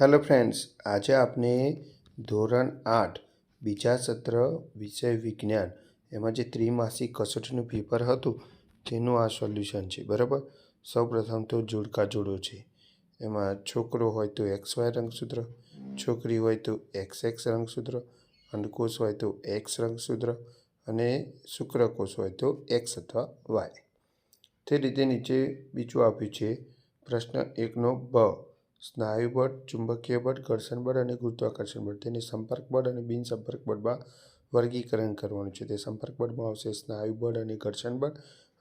Hello friends, આજે આપણે ધોરણ આઠ, બીજા સત્ર વિષય વિજ્ઞાન, એમાં જે ત્રિમાસિક કસોટીનું પેપર હતું, તેનું આ સોલ્યુશન છે, બરાબર? સૌપ્રથમ તો જોડકા જોડો છે. એમાં છોકરો હોય તો એક્સ વાય રંગસૂત્ર, છોકરી હોય તો એક્સ એક્સ રંગસૂત્ર, અંડકોષ હોય તો એક્સ રંગસૂત્ર અને શુક્રકોષ હોય તો એક્સ અથવા વાય. તે રીતે નીચે બીજું આપ્યું છે, પ્રશ્ન એકનો બ. સ્નાયુ બળ, ચુંબકીય બળ, ઘર્ષણ બળ અને ગુરુત્વાકર્ષણ બળ. તેને સંપર્ક બળ અને બિનસંપર્ક બળમાં વર્ગીકરણ કરવાનું છે. તે સંપર્ક બળમાં આવશે સ્નાયુ બળ અને ઘર્ષણ બળ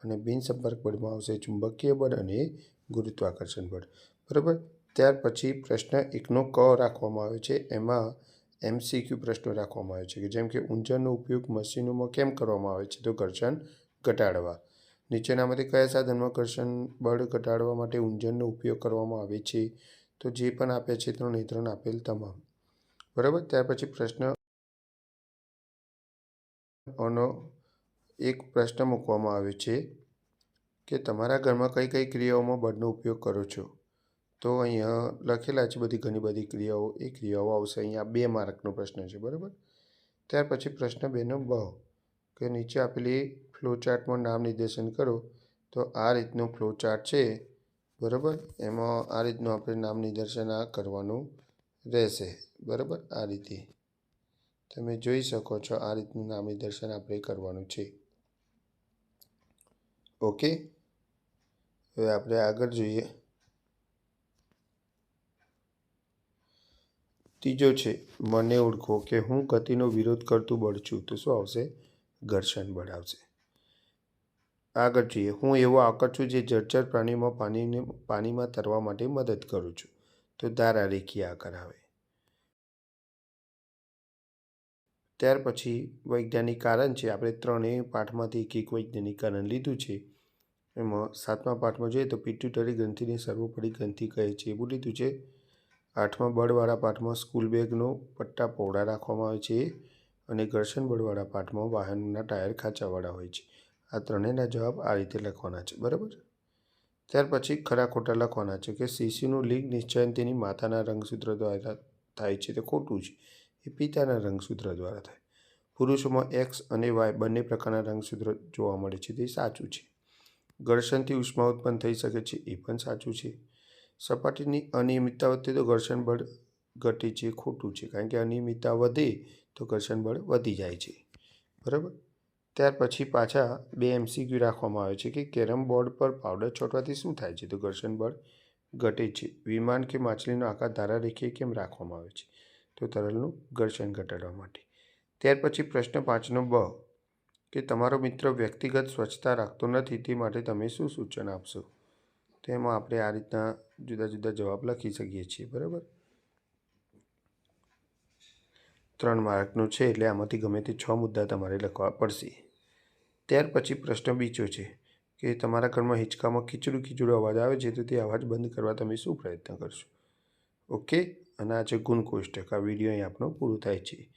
અને બિનસંપર્ક બળમાં આવશે ચુંબકીય બળ અને ગુરુત્વાકર્ષણ બળ. બરાબર? ત્યાર પછી પ્રશ્ન એકનો ક રાખવામાં આવે છે. એમાં એમસીક્યુ પ્રશ્નો રાખવામાં આવે છે કે જેમ કે ઊંજણનો ઉપયોગ મશીનોમાં કેમ કરવામાં આવે છે? તો ઘર્ષણ ઘટાડવા. નીચેનામાંથી કયા સાધનમાં ઘર્ષણ બળ ઘટાડવા માટે ઊંજણનો ઉપયોગ કરવામાં આવે છે? તો જે પણ આપ્યા છે તેનું એ આપેલ તમામ. બરાબર? ત્યાર પછી પ્રશ્ન ઓનો એક પ્રશ્ન મૂકવામાં આવે છે કે તમારા ઘરમાં કઈ કઈ ક્રિયાઓમાં બળનો ઉપયોગ કરો છો? તો અહીંયા લખેલા છે બધી ઘણી બધી ક્રિયાઓ, એ ક્રિયાઓ આવશે. અહીંયા બે માર્કનો પ્રશ્ન છે, બરાબર? ત્યાર પછી પ્રશ્ન બેનો બ, કે નીચે આપેલી ફ્લોચાર્ટમાં નામ નિર્દેશન કરો. તો આ રીતનું ફ્લોચાર્ટ છે. બરાબર? એમાં આ રીતનું આપણે નામ નિદર્શન આ કરવાનું રહેશે. બરાબર? આ રીતે. તમે જોઈ શકો છો આ રીતનું નામ નિદર્શન આપણે કરવાનું છે. ઓકે? હવે આપણે આગળ જોઈએ. ત્રીજો છે, મને ઓળખો કે હું ગતિનો વિરોધ કરતું બળ છું તો શું આવશે? ઘર્ષણ બળ આવશે. આગળ જોઈએ. હું એવો આકર છું જે જળચર પ્રાણીમાં પાણીને, પાણીમાં તરવા માટે મદદ કરું છું. તો ધારા રેખીય આકાર આવે. ત્યાર પછી વૈજ્ઞાનિક કારણ છે, આપણે ત્રણેય પાઠમાંથી એક એક વૈજ્ઞાનિક કારણ લીધું છે. એમાં સાતમા પાઠમાં જોઈએ તો પિટ્યુટરી ગ્રંથિને સર્વોપરી ગ્રંથિ કહે છે. એવું લીધું છે. આઠમા બળવાળા પાઠમાં સ્કૂલ બેગનો પટ્ટા પહોળા રાખવામાં આવે છે અને ઘર્ષણ બળવાળા પાઠમાં વાહનના ટાયર ખાંચાવાળા હોય છે. આ ત્રણેયના જવાબ આ રીતે લખવાના છે, બરાબર ત્યાર પછી ખરા ખોટા લખવાના છે કે શિશુનું લિંગ નિશ્ચયન તેની માતાના રંગસૂત્ર દ્વારા થાય છે, તે ખોટું છે. એ પિતાના રંગસૂત્ર દ્વારા થાય. પુરુષોમાં એક્સ અને વાય બંને પ્રકારના રંગસૂત્ર જોવા મળે છે, તે સાચું છે. ઘર્ષણથી ઉષ્મા ઉત્પન્ન થઈ શકે છે, એ પણ સાચું છે. સપાટીની અનિયમિતતા વધે તો ઘર્ષણ બળ ઘટે છે ખોટું છે. કારણ કે અનિયમિતતા વધે તો ઘર્ષણ બળ વધી જાય છે. બરાબર? ત્યાર પછી પાછા બે એમસીક્યુ રાખવામાં આવે છે કે કેરમ બોર્ડ પર પાવડર છોટવાથી શું થાય છે? તો ઘર્ષણ બળ ઘટે છે. વિમાન કે માછલીનો આકાર ધારા રેખીએ કેમ રાખવામાં આવે છે? તો તરલનું ઘર્ષણ ઘટાડવા માટે. ત્યાર પછી પ્રશ્ન પાંચનો બ, કે તમારો મિત્ર વ્યક્તિગત સ્વચ્છતા રાખતો નથી તે માટે તમે શું સૂચન આપશો? તેમાં આપણે આ રીતના જુદા જુદા જવાબ લખી શકીએ છીએ. બરાબર? ત્રણ માર્કનું છે એટલે આમાંથી ગમે તે છ મુદ્દા તમારે લખવા પડશે. ત્યાર પછી પ્રશ્ન બીજો છે કે તમારા ઘરમાં હિંચકામાં ખીચડું ખીચડું અવાજ આવે છે તો તે અવાજ બંધ કરવા તમે શું પ્રયત્ન કરશો? ઓકે? અને આ છે ગુણ કોષ્ટક. આ વીડિયો અહીં આપણો પૂરો થાય છે.